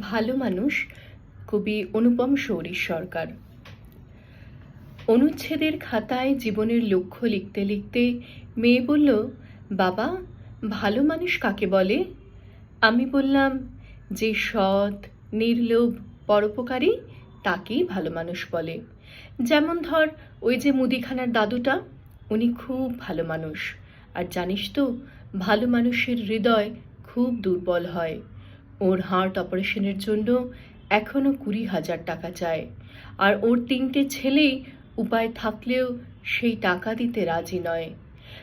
ভালো মানুষ কবি অনুপম শৌরীর সরকার। অনুচ্ছেদের খাতায় জীবনের লক্ষ্য লিখতে লিখতে মেয়ে বলল, বাবা, ভালো মানুষ কাকে বলে? আমি বললাম, যে সৎ, নির্লোভ, পরোপকারী, তাকেই ভালো মানুষ বলে। যেমন ধর, ওই যে মুদিখানার দাদুটা, উনি খুব ভালো মানুষ। আর জানিস তো, ভালো মানুষের হৃদয় খুব দুর্বল হয়। ওর হার্ট অপারেশনের জন্য এখনও কুড়ি হাজার টাকা চায়। আর ওর তিনটে ছেলেই উপায় থাকলেও সেই টাকা দিতে রাজি নয়।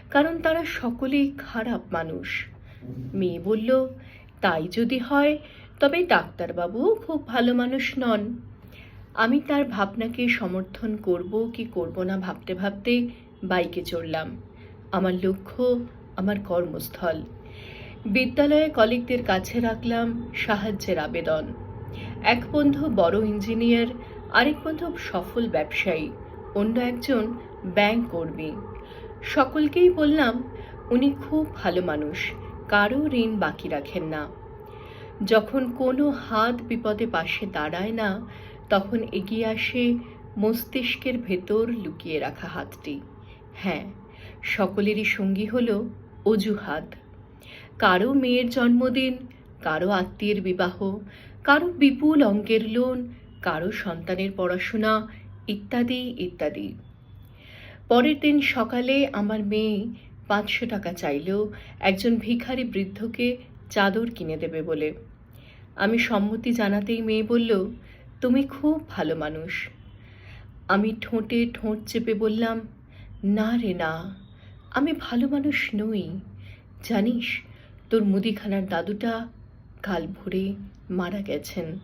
কারণ তারা সকলেই খারাপ মানুষ। মেয়ে বলল, তাই যদি হয়, তবে ডাক্তারবাবুও খুব ভালো মানুষ নন। আমি তার ভাবনাকে সমর্থন করব কি করব না ভাবতে ভাবতে বাইকে চড়লাম। আমার লক্ষ্য আমার কর্মস্থল। বিদ্যালয়ে কলিগদের কাছে রাখলাম সাহায্যের আবেদন। এক বন্ধু বড় ইঞ্জিনিয়ার, আরেক বন্ধু সফল ব্যবসায়ী, অন্য একজন ব্যাংক কর্মী। সকলকেই বললাম, উনি খুব ভালো মানুষ কারও ঋণ বাকি রাখেন না। যখন কোনো হাত বিপদে পাশে দাঁড়ায় না, তখন এগিয়ে আসে মস্তিষ্কের ভেতর লুকিয়ে রাখা হাতটি। হ্যাঁ সকলেরই সঙ্গী হল অজুহাত। কারও মেয়ের জন্মদিন, কারও আত্মীয়ের বিবাহ, কারও বিপুল অঙ্কের লোন, কারও সন্তানের পড়াশোনা, ইত্যাদি ইত্যাদি। পরের দিন সকালে আমার মেয়ে পাঁচশো টাকা চাইলেও একজন ভিখারি বৃদ্ধকে চাদর কিনে দেবে বলে। আমি সম্মতি জানাতেই মেয়ে বলল, তুমি খুব ভালো মানুষ। আমি ঠোঁটে ঠোঁট চেপে বললাম, না রে না, আমি ভালো মানুষ নই। জানিস তোর মুদিখানার দাদুটা কাল ভোরে মারা গেছেন।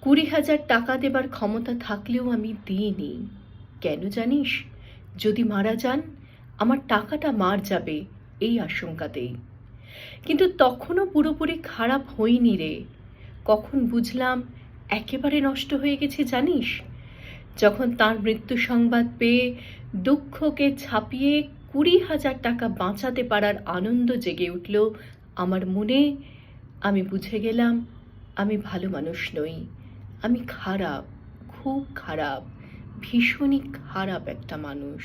কুড়ি হাজার টাকা দেবার ক্ষমতা থাকলেও আমি দিইনি। কেন জানিস? যদি মারা যান, আমার টাকাটা মার যাবে এই আশঙ্কাতেই। কিন্তু তখনও পুরোপুরি খারাপ হইনি রে। কখন বুঝলাম একেবারে নষ্ট হয়ে গেছে জানিস? যখন তার মৃত্যু সংবাদ পেয়ে দুঃখকে ছাপিয়ে কুড়ি হাজার টাকা বাঁচাতে পারার আনন্দ জেগে উঠল আমার মনে আমি বুঝে গেলাম আমি ভালো মানুষ নই। আমি খারাপ, খুব খারাপ, ভীষণই খারাপ একটা মানুষ।